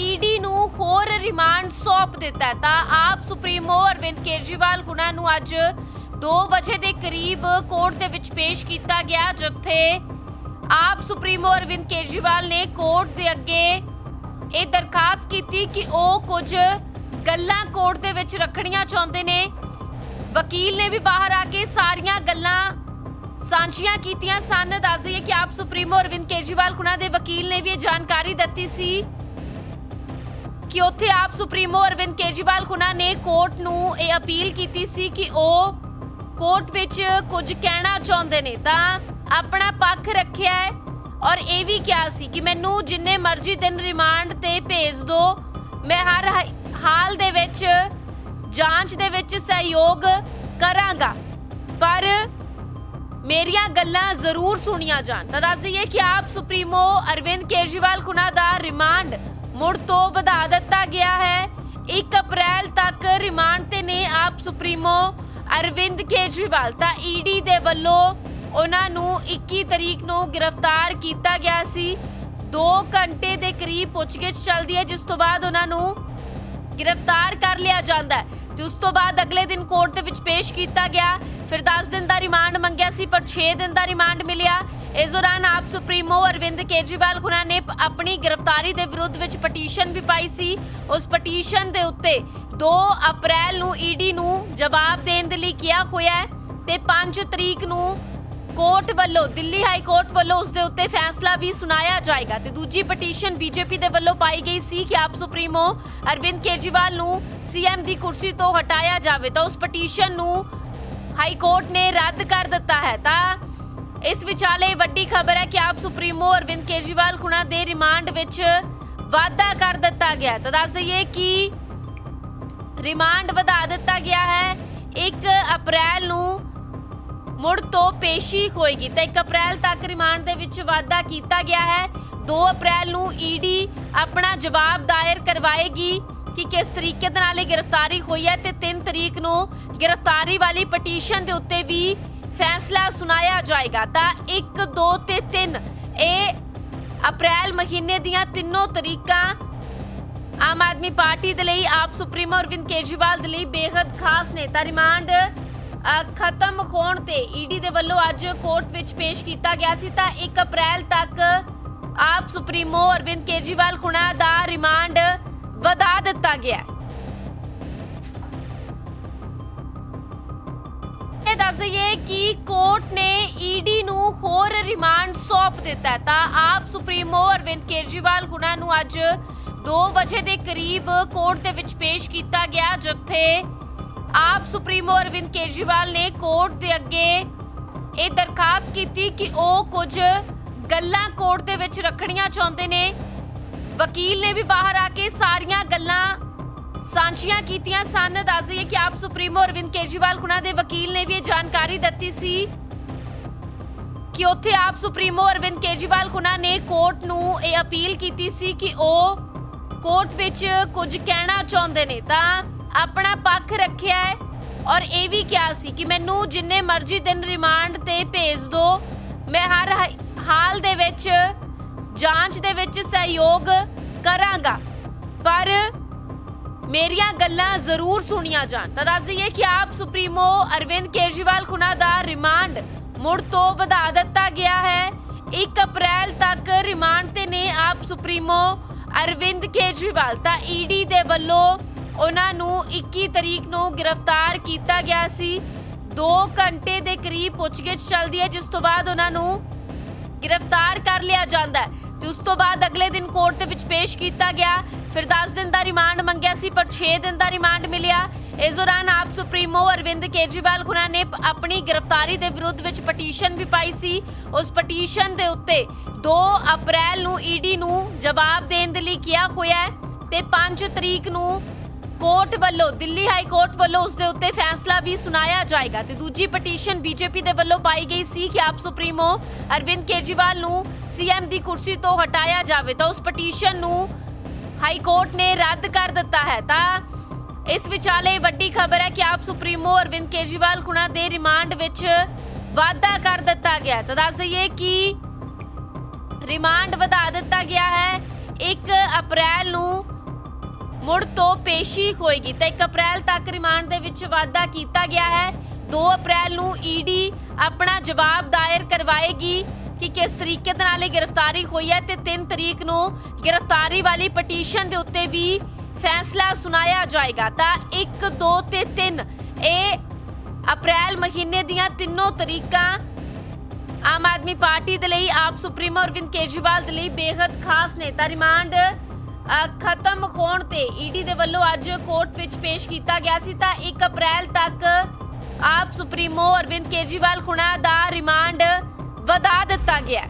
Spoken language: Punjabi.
ਈਡੀ ਨੂੰ ਹੋਰ ਰਿਮਾਂਡ ਸੌਂਪ ਦਿੱਤਾ ਤਾਂ ਆਪ ਸੁਪਰੀਮੋ ਅਰਵਿੰਦ ਕੇਜਰੀਵਾਲ ਹੁਣਾਂ ਨੂੰ ਅੱਜ 2 ਵਜੇ ਦੇ ਕਰੀਬ ਕੋਰਟ ਦੇ ਵਿੱਚ ਪੇਸ਼ ਕੀਤਾ ਗਿਆ, ਜਿੱਥੇ ਆਪ ਸੁਪਰੀਮੋ ਅਰਵਿੰਦ ਕੇਜਰੀਵਾਲ ਨੇ ਕੋਰਟ ਦੇ ਅੱਗੇ ਇਹ ਦਰਖਾਸਤ ਕੀਤੀ ਕਿ ਉਹ ਕੁਝ ਗੱਲਾਂ ਕੋਰਟ ਦੇ ਵਿੱਚ ਰੱਖਣੀਆਂ ਚਾਹੁੰਦੇ ਨੇ। ਵਕੀਲ ਨੇ ਵੀ ਬਾਹਰ ਆ ਕੇ ਸਾਰੀਆਂ ਗੱਲਾਂ ਸਾਂਝੀਆਂ ਕੀਤੀਆਂ ਸਨ। ਦੱਸ ਦਈਏ ਕਿ ਆਪ ਸੁਪਰੀਮੋ ਅਰਵਿੰਦ ਕੇਜਰੀਵਾਲ ਖੁਣਾ ਦੇ ਵਕੀਲ ਨੇ ਵੀ ਇਹ ਜਾਣਕਾਰੀ ਦਿੱਤੀ ਸੀ ਕਿ ਉੱਥੇ ਆਪ ਸੁਪਰੀਮੋ ਅਰਵਿੰਦ ਕੇਜਰੀਵਾਲ ਖੁਣਾ ਨੇ ਕੋਰਟ ਨੂੰ ਇਹ ਅਪੀਲ ਕੀਤੀ ਸੀ ਕਿ ਉਹ ਕੋਰਟ ਵਿੱਚ ਕੁਝ ਕਹਿਣਾ ਚਾਹੁੰਦੇ ਨੇ। ਤਾਂ ਆਪਣਾ ਪੱਖ ਰੱਖਿਆ ਹੈ ਔਰ ਇਹ ਵੀ ਕਿਹਾ ਸੀ ਕਿ ਮੈਨੂੰ ਜਿੰਨੇ ਮਰਜ਼ੀ ਦਿਨ ਰਿਮਾਂਡ ਤੇ ਭੇਜ ਦਿਓ ਮੈਂ ਹਰ ਹਾਲ ਦੇ ਵਿੱਚ, ਜਾਂਚ ਦੇ ਵਿੱਚ ਸਹਿਯੋਗ ਕਰਾਂਗਾ। ਪਰ ਮੇਰੀਆਂ ਗੱਲਾਂ ਜ਼ਰੂਰ ਸੁਣੀਆਂ ਜਾਣ। ਤਾਂ ਦੱਸ ਦਈਏ ਕਿ ਆਪ ਸੁਪਰੀਮੋ ਅਰਵਿੰਦ ਕੇਜਰੀਵਾਲ ਖੁਨਾ ਦਾ ਰਿਮਾਂਡ ਮੁੜ ਤੋਂ ਵਧਾ ਦਿੱਤਾ ਗਿਆ ਹੈ। 1 ਅਪ੍ਰੈਲ ਤੱਕ ਰਿਮਾਂਡ ਤੇ ਨੇ ਆਪ ਸੁਪਰੀਮੋ ਅਰਵਿੰਦ ਕੇਜਰੀਵਾਲ ਤਾਂ ਈਡੀ ਦੇ ਵੱਲੋਂ ਉਹਨਾਂ ਨੂੰ 21 ਤਰੀਕ ਨੂੰ ਗ੍ਰਿਫਤਾਰ ਕੀਤਾ ਗਿਆ ਸੀ। 2 ਘੰਟੇ ਦੇ ਕਰੀਬ ਪੁੱਛਗਿੱਛ ਚੱਲਦੀ ਹੈ, ਜਿਸ ਤੋਂ ਬਾਅਦ ਉਹਨਾਂ ਨੂੰ ਗ੍ਰਿਫਤਾਰ ਕਰ ਲਿਆ ਜਾਂਦਾ ਹੈ। ਤੇ ਉਸ ਤੋਂ ਬਾਅਦ ਅਗਲੇ ਦਿਨ ਕੋਰਟ ਦੇ ਵਿੱਚ ਪੇਸ਼ ਕੀਤਾ ਗਿਆ। ਫਿਰ 10 ਦਿਨ ਦਾ ਰਿਮਾਂਡ ਮੰਗਿਆ ਸੀ, ਪਰ 6 ਦਿਨ ਦਾ ਰਿਮਾਂਡ ਮਿਲਿਆ। ਇਸ ਦੌਰਾਨ ਆਪ ਸੁਪਰੀਮੋ ਅਰਵਿੰਦ ਕੇਜਰੀਵਾਲ ਖੁਨਾ ਨੇ ਆਪਣੀ ਗ੍ਰਿਫਤਾਰੀ ਦੇ ਵਿਰੁੱਧ ਵਿੱਚ ਪਟੀਸ਼ਨ ਵੀ ਪਾਈ ਸੀ। ਉਸ ਪਟੀਸ਼ਨ ਦੇ ਉੱਤੇ 2 ਅਪ੍ਰੈਲ ਨੂੰ ਈਡੀ ਨੂੰ ਜਵਾਬ ਦੇਣ ਦੇ ਲਈ ਕਿਹਾ ਹੋਇਆ ਹੈ ਤੇ 5 ਤਰੀਕ ਨੂੰ ਕੋਰਟ ਵੱਲੋਂ, ਦਿੱਲੀ ਹਾਈ ਕੋਰਟ ਵੱਲੋਂ ਉਸ ਦੇ ਉੱਤੇ ਫੈਸਲਾ ਵੀ ਸੁਣਾਇਆ ਜਾਏਗਾ ਤੇ ਦੂਜੀ ਪਟੀਸ਼ਨ ਬੀਜੇਪੀ ਦੇ ਵੱਲੋਂ ਪਾਈ ਗਈ ਸੀ ਕਿ ਆਪ ਸੁਪਰੀਮੋ ਅਰਵਿੰਦ ਕੇਜਰੀਵਾਲ ਨੂੰ ਸੀਐਮ ਦੀ ਕੁਰਸੀ ਤੋਂ ਹਟਾਇਆ ਜਾਵੇ ਤਾਂ ਉਸ ਪਟੀਸ਼ਨ ਨੂੰ ਹਾਈ ਕੋਰਟ ਨੇ ਰੱਦ ਕਰ ਦਿੱਤਾ ਹੈ। ਤਾਂ ਇਸ ਵਿਚਾਲੇ ਵੱਡੀ ਖਬਰ ਹੈ ਕਿ ਆਪ ਸੁਪਰੀਮੋ ਅਰਵਿੰਦ ਕੇਜਰੀਵਾਲ ਖੁਣਾ ਦੇ ਰਿਮਾਂਡ ਵਿੱਚ ਵਾਧਾ ਕਰ ਦਿੱਤਾ ਗਿਆ ਤਾਂ ਦੱਸ ਦਈਏ ਕਿ ਰਿਮਾਂਡ ਵਧਾ ਦਿੱਤਾ ਗਿਆ ਹੈ। 1 ਅਪ੍ਰੈਲ ਨੂੰ ਮੁੜ ਤੋਂ ਪੇਸ਼ੀ ਹੋਏਗੀ। ਤਾਂ 1 ਅਪ੍ਰੈਲ ਤੱਕ ਰਿਮਾਂਡ ਦੇ ਵਿੱਚ ਵਾਧਾ ਕੀਤਾ ਗਿਆ ਹੈ। 2 ਅਪ੍ਰੈਲ ਨੂੰ ਈਡੀ ਆਪਣਾ ਜਵਾਬ ਦਾਇਰ ਕਰਵਾਏਗੀ ਕਿ ਕਿਸ ਤਰੀਕੇ ਦੇ ਨਾਲ ਇਹ ਗ੍ਰਿਫਤਾਰੀ ਹੋਈ ਹੈ ਤੇ 3 ਤਰੀਕ ਨੂੰ ਗ੍ਰਿਫਤਾਰੀ ਵਾਲੀ ਪਟੀਸ਼ਨ ਦੇ ਉੱਤੇ ਵੀ ਫੈਸਲਾ ਸੁਣਾਇਆ ਜਾਏਗਾ ਤਾਂ 1 2 ਤੇ 3 ਇਹ ਅਪ੍ਰੈਲ ਮਹੀਨੇ ਦੀਆਂ ਤਿੰਨੋਂ ਤਰੀਕਾਂ ਆਮ ਆਦਮੀ ਪਾਰਟੀ ਦੇ ਲਈ, ਆਪ ਸੁਪਰੀਮੋ ਅਰਵਿੰਦ ਕੇਜਰੀਵਾਲ ਦੇ ਲਈ ਬੇहद ਖਾਸ ਨੇ। ਤਾਂ ਰਿਮਾਂਡ ਖਤਮ ਹੋਣ ਤੇ ਈਡੀ ਦੇ ਵੱਲੋਂ ਅੱਜ ਕੋਰਟ ਵਿੱਚ ਪੇਸ਼ ਕੀਤਾ ਗਿਆ ਸੀ। ਤਾਂ 1 ਅਪ੍ਰੈਲ ਤੱਕ ਆਪ ਸੁਪਰੀਮੋ ਅਰਵਿੰਦ ਕੇਜਰੀਵਾਲ ਖੁਣਾ ਦਾ ਰਿਮਾਂਡ ਵਧਾ ਦਿੱਤਾ ਗਿਆ। ਦੱਸ ਦਈਏ ਕਿ ਕੋਰਟ ਨੇ ਈਡੀ ਨੂੰ ਹੋਰ ਰਿਮਾਂਡ ਸੌਂਪ ਦਿੱਤਾ ਤਾਂ ਆਪ ਸੁਪਰੀਮੋ ਅਰਵਿੰਦ ਕੇਜਰੀਵਾਲ ਹੁਣਾਂ ਨੂੰ ਅੱਜ 2 ਵਜੇ ਦੇ ਕਰੀਬ ਕੋਰਟ ਦੇ ਵਿੱਚ ਪੇਸ਼ ਕੀਤਾ ਗਿਆ, ਜਿੱਥੇ ਆਪ ਸੁਪਰੀਮੋ ਅਰਵਿੰਦ ਕੇਜਰੀਵਾਲ ਨੇ ਕੋਰਟ ਦੇ ਅੱਗੇ ਇਹ ਦਰਖਾਸਤ ਕੀਤੀ ਕਿ ਉਹ ਕੁਝ ਗੱਲਾਂ ਕੋਰਟ ਦੇ ਵਿੱਚ ਰੱਖਣੀਆਂ ਚਾਹੁੰਦੇ ਨੇ। ਵਕੀਲ ਨੇ ਵੀ ਬਾਹਰ ਆ ਕੇ ਸਾਰੀਆਂ ਗੱਲਾਂ ਸਾਂਝੀਆਂ ਕੀਤੀਆਂ ਸਨ। ਦੱਸ ਦਈਏ ਕਿ ਆਪ ਸੁਪਰੀਮੋ ਅਰਵਿੰਦ ਕੇਜਰੀਵਾਲ ਖੁਣਾ ਦੇ ਵਕੀਲ ਨੇ ਵੀ ਇਹ ਜਾਣਕਾਰੀ ਦਿੱਤੀ ਸੀ ਕਿ ਉੱਥੇ ਆਪ ਸੁਪਰੀਮੋ ਅਰਵਿੰਦ ਕੇਜਰੀਵਾਲ ਖੁਣਾ ਨੇ ਕੋਰਟ ਨੂੰ ਇਹ ਅਪੀਲ ਕੀਤੀ ਸੀ ਕਿ ਉਹ ਕੋਰਟ ਵਿੱਚ ਕੁਝ ਕਹਿਣਾ ਚਾਹੁੰਦੇ ਨੇ। ਤਾਂ ਆਪਣਾ ਪੱਖ ਰੱਖਿਆ ਹੈ ਔਰ ਇਹ ਵੀ ਕਿਹਾ ਸੀ ਕਿ ਮੈਨੂੰ ਜਿੰਨੇ ਮਰਜ਼ੀ ਦਿਨ ਰਿਮਾਂਡ ਤੇ ਭੇਜ ਦਿਓ ਮੈਂ ਹਰ ਹਾਲ ਦੇ ਵਿੱਚ ਜਾਂਚ ਦੇ ਵਿੱਚ ਸਹਿਯੋਗ ਕਰਾਂਗਾ। ਪਰ ਮੇਰੀਆਂ ਗੱਲਾਂ ਜ਼ਰੂਰ ਸੁਣੀਆਂ ਜਾਣ। ਤਾਂ ਦੱਸ ਦਈਏ ਕਿ ਆਪ ਸੁਪਰੀਮੋ ਅਰਵਿੰਦ ਕੇਜਰੀਵਾਲ ਖੁਨਾ ਦਾ ਰਿਮਾਂਡ ਮੁੜ ਤੋਂ ਵਧਾ ਦਿੱਤਾ ਗਿਆ ਹੈ। 1 ਅਪ੍ਰੈਲ ਤੱਕ ਰਿਮਾਂਡ ਤੇ ਨੇ ਆਪ ਸੁਪਰੀਮੋ ਅਰਵਿੰਦ ਕੇਜਰੀਵਾਲ। ਤਾਂ ਈਡੀ ਦੇ ਵੱਲੋਂ ਉਹਨਾਂ ਨੂੰ 21 ਤਰੀਕ ਨੂੰ ਗ੍ਰਿਫਤਾਰ ਕੀਤਾ ਗਿਆ ਸੀ। 2 ਘੰਟੇ ਦੇ ਕਰੀਬ ਪੁੱਛਗਿੱਛ ਚੱਲਦੀ ਹੈ, ਜਿਸ ਤੋਂ ਬਾਅਦ ਉਹਨਾਂ ਨੂੰ ਗ੍ਰਿਫਤਾਰ ਕਰ ਲਿਆ ਜਾਂਦਾ ਹੈ। ਤੇ ਉਸ ਤੋਂ ਬਾਅਦ ਅਗਲੇ ਦਿਨ ਕੋਰਟ ਦੇ ਵਿੱਚ ਪੇਸ਼ ਕੀਤਾ ਗਿਆ। ਫਿਰ 10 ਦਿਨ ਦਾ ਰਿਮਾਂਡ ਮੰਗਿਆ ਸੀ, ਪਰ 6 ਦਿਨ ਦਾ ਰਿਮਾਂਡ ਮਿਲਿਆ। ਇਸ ਦੌਰਾਨ ਆਪ ਸੁਪਰੀਮੋ ਅਰਵਿੰਦ ਕੇਜਰੀਵਾਲ ਖੁਨਾ ਨੇ ਆਪਣੀ ਗ੍ਰਿਫਤਾਰੀ ਦੇ ਵਿਰੁੱਧ ਵਿੱਚ ਪਟੀਸ਼ਨ ਵੀ ਪਾਈ ਸੀ। ਉਸ ਪਟੀਸ਼ਨ ਦੇ ਉੱਤੇ 2 ਅਪ੍ਰੈਲ ਨੂੰ ਈਡੀ ਨੂੰ ਜਵਾਬ ਦੇਣ ਦੇ ਲਈ ਕਿਹਾ ਹੋਇਆ ਹੈ ਤੇ 5 ਤਰੀਕ ਨੂੰ ਕੋਰਟ ਵੱਲੋਂ, ਦਿੱਲੀ ਹਾਈ ਕੋਰਟ ਵੱਲੋਂ ਉਸ ਦੇ ਉੱਤੇ ਫੈਸਲਾ ਵੀ ਸੁਣਾਇਆ ਜਾਏਗਾ ਤੇ ਦੂਜੀ ਪਟੀਸ਼ਨ ਬੀਜੇਪੀ ਦੇ ਵੱਲੋਂ ਪਾਈ ਗਈ ਸੀ ਕਿ ਆਪ ਸੁਪਰੀਮੋ ਅਰਵਿੰਦ ਕੇਜਰੀਵਾਲ ਨੂੰ ਸੀਐਮ ਦੀ ਕੁਰਸੀ ਤੋਂ ਹਟਾਇਆ ਜਾਵੇ ਤਾਂ ਉਸ ਪਟੀਸ਼ਨ ਨੂੰ ਹਾਈ ਕੋਰਟ ਨੇ ਰੱਦ ਕਰ ਦਿੱਤਾ ਹੈ। ਤਾਂ ਇਸ ਵਿਚਾਲੇ ਵੱਡੀ ਖਬਰ ਹੈ ਕਿ ਆਪ ਸੁਪਰੀਮੋ ਅਰਵਿੰਦ ਕੇਜਰੀਵਾਲ ਖੁਣਾ ਦੇ ਰਿਮਾਂਡ ਵਿੱਚ ਵਾਧਾ ਕਰ ਦਿੱਤਾ ਗਿਆ ਤਾਂ ਦੱਸ ਦਈਏ ਕਿ ਰਿਮਾਂਡ ਵਧਾ ਦਿੱਤਾ ਗਿਆ ਹੈ। 1 ਅਪ੍ਰੈਲ ਨੂੰ ਮੁੜ ਤੋਂ ਪੇਸ਼ੀ ਹੋਏਗੀ ਤਾਂ 1 ਅਪ੍ਰੈਲ ਤੱਕ ਰਿਮਾਂਡ ਦੇ ਵਿੱਚ ਵਾਅਦਾ ਕੀਤਾ ਗਿਆ ਹੈ। 2 ਅਪ੍ਰੈਲ ਨੂੰ ਈਡੀ ਆਪਣਾ ਜਵਾਬ ਦਾਇਰ ਕਰਵਾਏਗੀ ਕਿ ਕਿਸ ਤਰੀਕੇ ਦੇ ਨਾਲ ਇਹ ਗ੍ਰਿਫਤਾਰੀ ਹੋਈ ਹੈ ਤੇ 3 ਤਰੀਕ ਨੂੰ ਗ੍ਰਿਫਤਾਰੀ ਵਾਲੀ ਪਟੀਸ਼ਨ ਦੇ ਉੱਤੇ ਵੀ ਫੈਸਲਾ ਸੁਣਾਇਆ ਜਾਏਗਾ। ਤਾਂ 1 2 ਤੇ 3 ਇਹ ਅਪ੍ਰੈਲ ਮਹੀਨੇ ਦੀਆਂ ਤਿੰਨੋਂ ਤਰੀਕਾਂ ਆਮ ਆਦਮੀ ਪਾਰਟੀ ਦੇ ਲਈ, ਆਪ ਸੁਪਰੀਮੋ ਅਰਵਿੰਦ ਕੇਜਰੀਵਾਲ ਦੇ ਲਈ ਬੇहद ਖਾਸ ਨੇ। ਤਾਂ ਰਿਮਾਂਡ ਖਤਮ ਹੋਣ ਤੇ ਈਡੀ ਦੇ ਵੱਲੋਂ ਅੱਜ ਕੋਰਟ ਵਿੱਚ ਪੇਸ਼ ਕੀਤਾ ਗਿਆ ਸੀ। ਤਾਂ 1 ਅਪ੍ਰੈਲ ਤੱਕ ਆਪ ਸੁਪਰੀਮੋ ਅਰਵਿੰਦ ਕੇਜਰੀਵਾਲ ਖੁਣਾ ਦਾ ਰਿਮਾਂਡ ਵਧਾ ਦਿੱਤਾ ਗਿਆ।